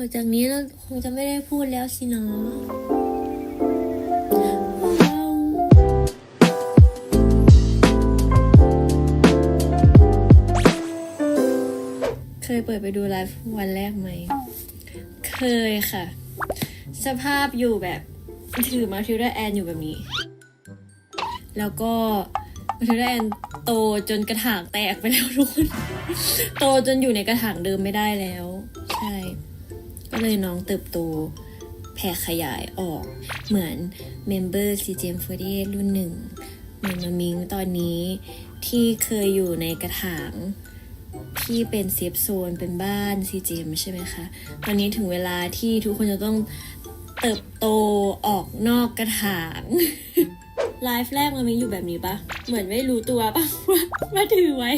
ต่อจากนี้เราคงจะไม่ได้พูดแล้วสินะว้าวเคยเปิดไปดูไลฟ์วันแรกไหม เคยค่ะ สภาพอยู่แบบถือมาทิวดาแอนอยู่แบบนี้ แล้วก็มาทิวดาแอนโตจนกระถางแตกไปแล้วทุกคน โตจนอยู่ในกระถางเดิมไม่ได้แล้ว ใช่ เลยน้องเติบโตแผ่ขยายออก เหมือนเมมเบอร์ CGM48 รุ่นหนึ่งเหมือนมามิงตอนนี้ที่เคยอยู่ในกระถางที่เป็นเซฟโซนเป็นบ้าน CGM ใช่ไหมคะ ตอนนี้ถึงเวลาที่ทุกคนจะต้องเติบโตออกนอกกระถางไลฟ์แรกมันมีอยู่แบบนี้ปะเหมือนไม่รู้ตัวปะว่าว่าถือไว้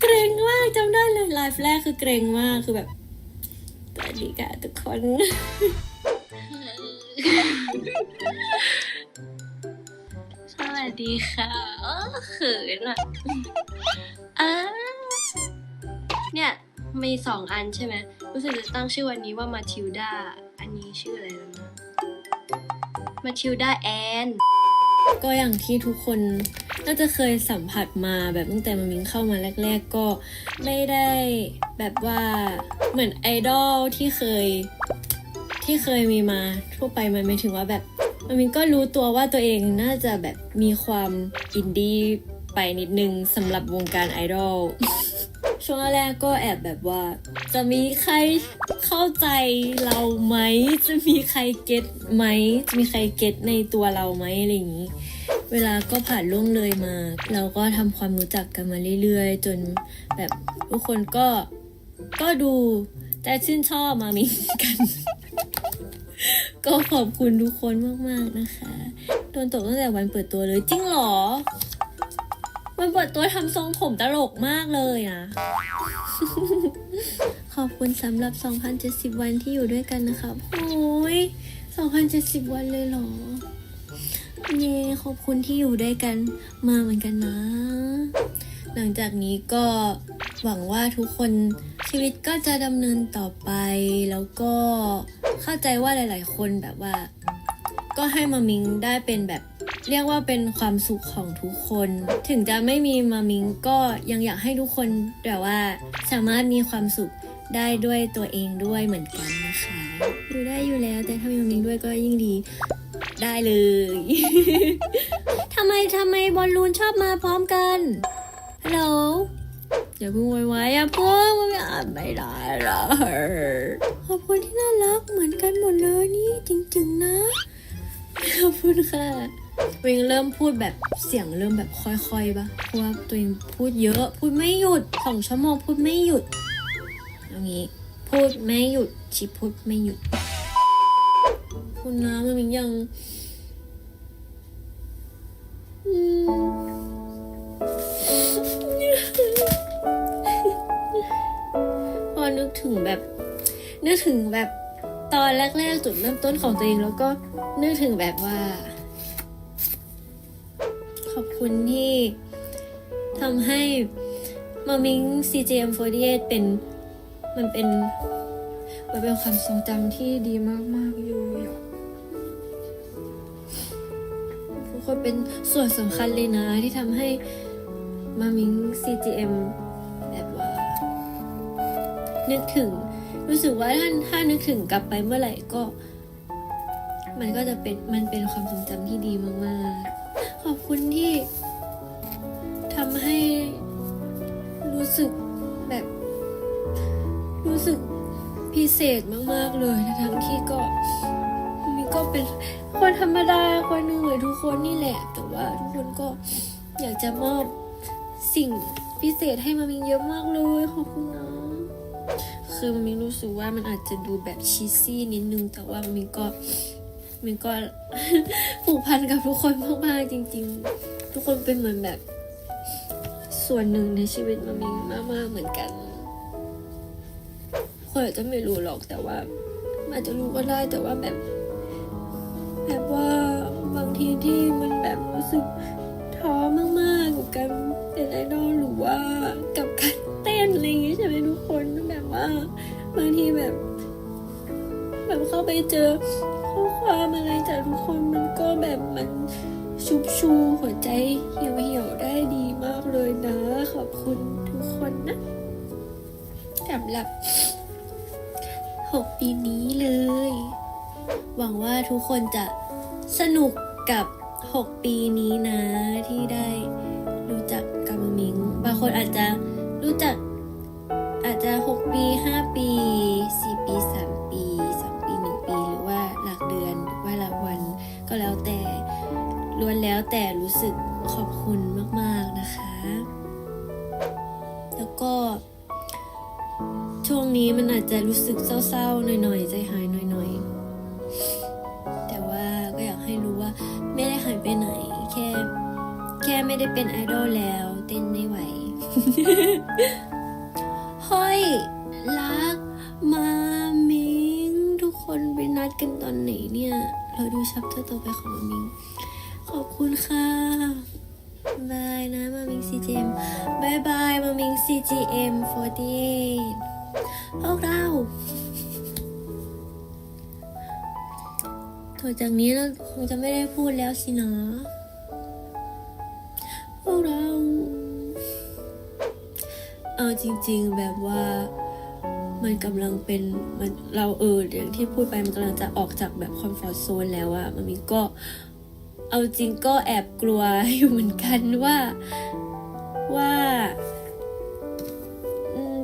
เกรงมากจำได้เลยไลฟ์แรกคือเกรงมากคือแบบ วัสดีค่ะทุกคน สวัสดีค่ะเออเขินอะอ่าเนี่ย มีสองอันใช่ไหม รู้สึกจะตั้งชื่อวันนี้ว่ามาทิวดา อันนี้ชื่ออะไรแล้วนะ มาทิวดาแอน ก็อย่างที่ทุกคนน่าจะเคยสัมผัสมาแบบตั้งแต่มามิงเข้ามาแรก ๆ ก็ไม่ได้แบบว่าเหมือนไอดอลที่เคยที่เคยมีมาทั่วไปมันไม่ถึงว่าแบบมามิงก็รู้ตัวว่าตัวเองน่าจะแบบมีความอินดี้ไปนิดนึงสำหรับวงการไอดอลช่วงแรกก็แอบแบบว่า จะมีใคร เข้าใจเราไหม จะมีใครเก็ตไหม จะมีใครเก็ตในตัวเราไหมอะไรอย่างนี้ เวลาก็ผ่านล่วงเลยมา เราก็ทำความรู้จักกันมาเรื่อยๆ จนแบบทุกคนก็ก็ดูแต่ชื่นชอบมามิงกัน ก็ขอบคุณทุกคนมากๆนะคะ โดนตกตั้งแต่วันเปิดตัวเลยจริงหรอวันเปิดตัวทำทรงผมตลกมากเลยนะ ขอบคุณสำหรับ 2,070 วันที่อยู่ด้วยกันนะคะโอ้ย2,070 วันเลยเหรอ เย่ขอบคุณที่อยู่ด้วยกันมาเหมือนกันนะ หลังจากนี้ก็หวังว่าทุกคนชีวิตก็จะดำเนินต่อไป แล้วก็เข้าใจว่าหลาย ๆ คนแบบว่า ก็ให้มามิงได้เป็นแบบเรียกว่าเป็นความสุขของทุกคน ถึงจะไม่มีมามิงก็ยังอยากให้ทุกคนแบบว่าสามารถมีความสุข ได้ด้วยตัวเองด้วยเหมือนกันนะคะ อยู่ได้อยู่แล้วแต่ถ้ามีมามิงด้วยก็ยิ่งดีได้เลย ทำไมทำไมบอลลูนชอบมาพร้อมกันฮัลโหลอย่าเพิ่งไวไวๆอย่าเพิ่งมันไม่อ่านไม่ได้หรอกขอบคุณที่น่ารักเหมือนกันหมดเลยนี่จริงๆนะ ขอบคุณค่ะวิงเริ่มพูดแบบเสียงเริ่มแบบค่อยๆปะเพราะว่าตัวเองพูดเยอะ พูดไม่หยุดสองชั่วโมงพูดไม่หยุด งี้ พูดไม่หยุดชิพูดไม่หยุด คุณนะมันมิงยังพอนึกถึงแบบ นึกถึงแบบตอนแรกๆจุดเริ่มต้นของตัวเองแล้วก็นึกถึงแบบว่า ขอบคุณที่ทำให้มามิง CGM48 เป็น มันเป็นมันเป็นความทรงจำที่ดีมากๆอยู่ทุกคนเป็นส่วนสำคัญเลยนะที่ทำให้มามิง CGM แบบว่า นึกถึง รู้สึกว่าถ้าถ้านึกถึงกลับไปเมื่อไหร่ก็ มันก็จะเป็นมันเป็นความทรงจำที่ดีมากๆ ขอบคุณที่ทำให้รู้สึกแบบ รู้สึกพิเศษมากๆเลยทั้งที่ก็มีก็เป็นคนธรรมดาคนหนึ่งเหมือนทุกคนนี่แหละ แต่ว่าทุกคนก็อยากจะมอบสิ่งพิเศษให้มามิงเยอะมากเลยขอบคุณนะคือมันมีรู้สึกว่ามันอาจจะดูแบบชีซี่นิดนึง แต่ว่ามันก็มันก็ผูกพันกับทุกคนมากๆจริง ๆ ทุกคนเป็นเหมือนแบบส่วนหนึ่งในชีวิตมันมีมากๆเหมือนกัน คนอาจจะไม่รู้หรอกแต่ว่าอาจจะรู้ก็ได้แต่ว่าแบบ แบบว่าบางทีที่มันแบบรู้สึกท้อมากๆกับการเป็นไอดอลหรือว่ากับการเต้นอะไรอย่างงี้ใช่ไหมทุกคนแบบว่า บางทีแบบ แบบเข้าไปเจอข้อความอะไรจากทุกคนมันก็แบบมันชุบชูหัวใจเหี่ยวเหี่ยวได้ดีมากเลยนะ ขอบคุณทุกคนนะสำหรับ ปีนี้เลย หวังว่าทุกคนจะสนุกกับ 6 ปีนี้นะ ที่ได้รู้จักกับมามิง บางคนอาจจะรู้จักอาจจะ 6 ปี 5 ปี 4 ปี 3 ปี 2 ปี 1 ปี หรือว่าหลักเดือนหรือว่าหลักวันก็แล้วแต่ล้วนแล้วแต่รู้สึกขอบคุณมาก ๆ นะคะ แล้วก็ ช่วงนี้มันอาจจะรู้สึกเศร้าๆ หน่อยๆ ใจหายหน่อยๆ แต่ว่าก็อยากให้รู้ว่าไม่ได้หายไปไหน แค่ แค่ไม่ได้เป็นไอดอลแล้ว เต้นไม่ไหวเฮ้ยรักมามิงทุกคนไปนัดกันตอนไหนเนี่ย เราดูชัปเตอร์ต่อไปของมามิง ขอบคุณค่ะบายนะมามิง CGM บายบายมามิง CGM 48 พวกเราต่อจากนี้เราคงจะไม่ได้พูดแล้วสินะพวกเรา เอาจริง ๆแบบว่ามันกำลังเป็นมันเราเอออย่างที่พูดไปมันกำลังจะออกจากแบบคอมฟอร์ทโซนแล้วอะมันมีก็เอาจริงก็แอบกลัวอยู่เหมือนกันว่า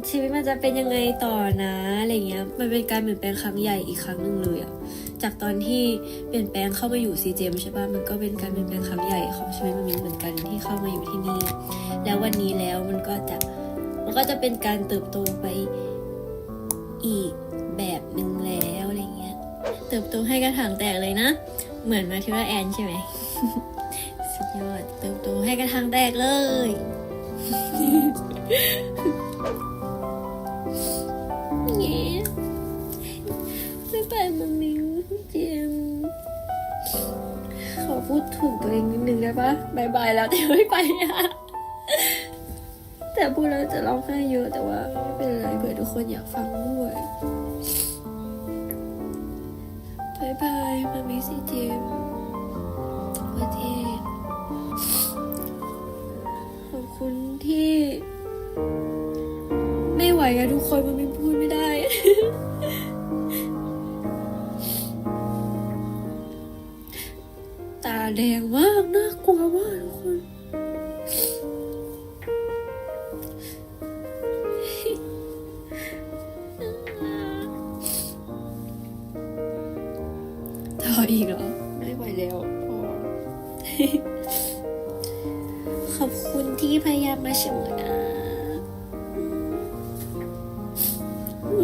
ชีวิตมันจะเป็นยังไงต่อนะอะไรเงี้ย มันเป็นการเปลี่ยนแปลงครั้งใหญ่อีกครั้งหนึ่งเลยอะจากตอนที่เปลี่ยนแปลงเข้ามาอยู่ซีเจมใช่ปะมันก็เป็นการเปลี่ยนแปลงครั้งใหญ่ของชีวิตมันเหมือนกันที่เข้ามาอยู่ที่นี่ แล้ววันนี้แล้วมันก็จะมันก็จะเป็นการเติบโตไปอีกแบบหนึ่งแล้วอะไรเงี้ย เติบโตให้กระถางแตกเลยนะ เหมือนมาทิว่าแอนใช่ไหมสุดยอดเติบโตให้กระถางแตกเลยเพูดถึงตัวเองนิดนึงได้ปะบายบายแล้วแต่ไม่ไปอะแต่พูดแล้วจะร้องไห้เยอะแต่ว่าไม่เป็นไรเผื่อทุกคนอยากฟังด้วยบายบายมามิซี่เจมส์ประเทศขอบคุณที่ ไม่ไหวอะทุกคนมันม่ ออีกเหรอ ไม่ไหวแล้วพอ ขอบคุณที่พยายามมาเสมอนะ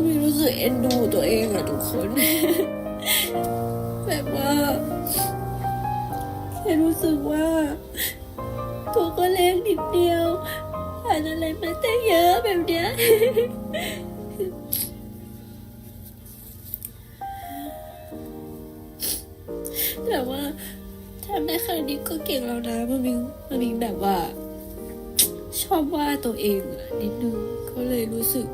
ไม่รู้สึกเอ็นดูตัวเองอะทุกคน แบบว่าแค่รู้สึกว่าตัวก็เล็กนิดเดียวผ่านอะไรมาตั้งเยอะแบบเนี้ย นาดนี้ก็เก่งแล้วนะมันมิงมันมิงแบบว่า ชอบว่าตัวเองนิดนึงก็เลยรู้สึก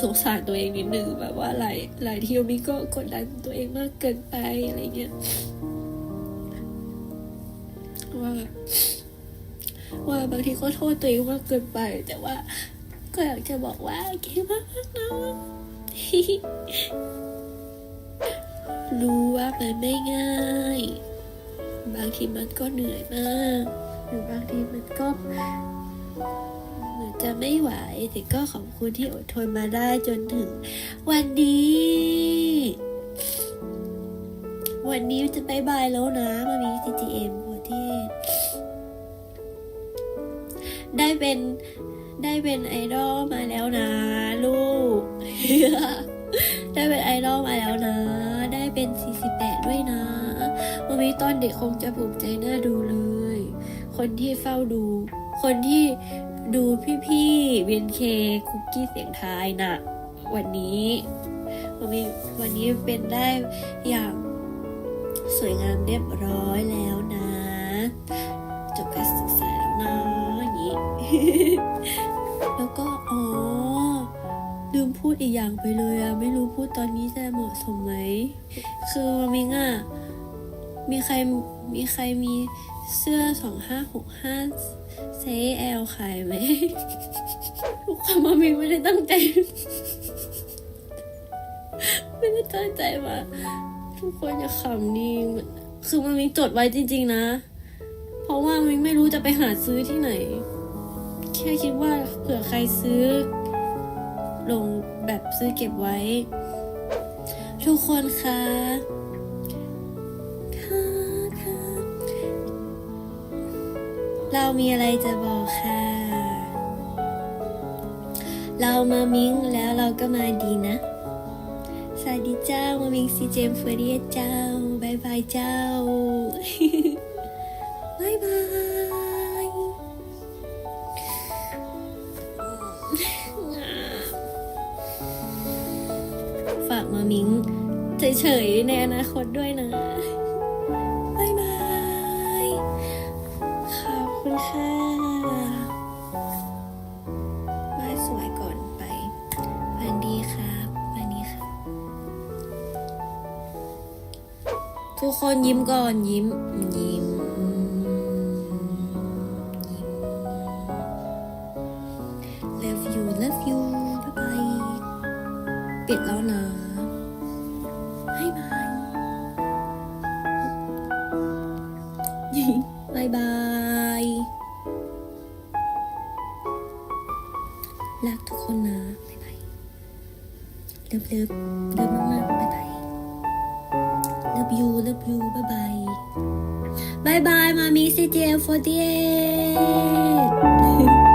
สงสารตัวเองนิดนึงแบบว่าหลายหลายทีมิงก็กดดันตัวเองมากเกินไปอะไรเงี้ยว่าว่าบางทีก็โทษตัวเองมากเกินไป แต่ว่า ก็อยากจะบอกว่าเก่งมากนะรู้ว่ามันไม่ง่าย บางทีมันก็เหนื่อยมาก หรือบางทีมันก็เหมือนจะไม่ไหวแต่ก็ขอบคุณที่อดทนมาได้จนถึง วันนี้ วันนี้จะบายบายแล้วนะมามี CGM โปรเทศได้เป็นได้เป็นไอดอลมาแล้วนะ ลูก ได้เป็นไอดอลมาแล้ว มามีตอนเด็กคงจะภูมิใจน่าดูเลย คนที่เฝ้าดู คนที่ดูพี่ๆเวียนเคคุกกี้เสียงทายนะวันนี้มามีวันนี้เป็นได้อย่างสวยงามเรียบร้อยแล้วนะ จบการศึกษาแล้วนะอย่างนี้ แล้วก็อ๋อลืมพูดอีกอย่างไปเลยอะไม่รู้พูดตอนนี้จะเหมาะสมไหม คือมิงอะ มีใครมีใครมีเสื้อสองห้าหกห้าเซแอลขายไหมทุกคนมามิงไม่ได้ตั้งใจ ไม่ได้ตั้งใจว่าทุกคนจะขำนี่มันคือมามิงจดไว้จริง ๆ นะ เพราะว่ามิงไม่รู้จะไปหาซื้อที่ไหน แค่คิดว่าเผื่อใครซื้อ ลงแบบซื้อเก็บไว้ ทุกคนคะค่ะ เรามีอะไรจะบอกค่ะ เรามามิงแล้วเราก็มาดีนะ สวัสดีเจ้า มามิงซีเจมเฟอรีเจ้าบายบายเจ้าบายบายฝากมามิงเฉยๆในอนาคตด้วยนะ กคนยิ้มก่อนยิ้มยิ้มยิ้ม love you love you บ๊ายบายปิดแล้วนะบายบายบายบายรักทุกคนนะบายบายเลิฟเลิฟเลิฟมากๆบายบาย love you love you bye bye bye bye mommy CGM48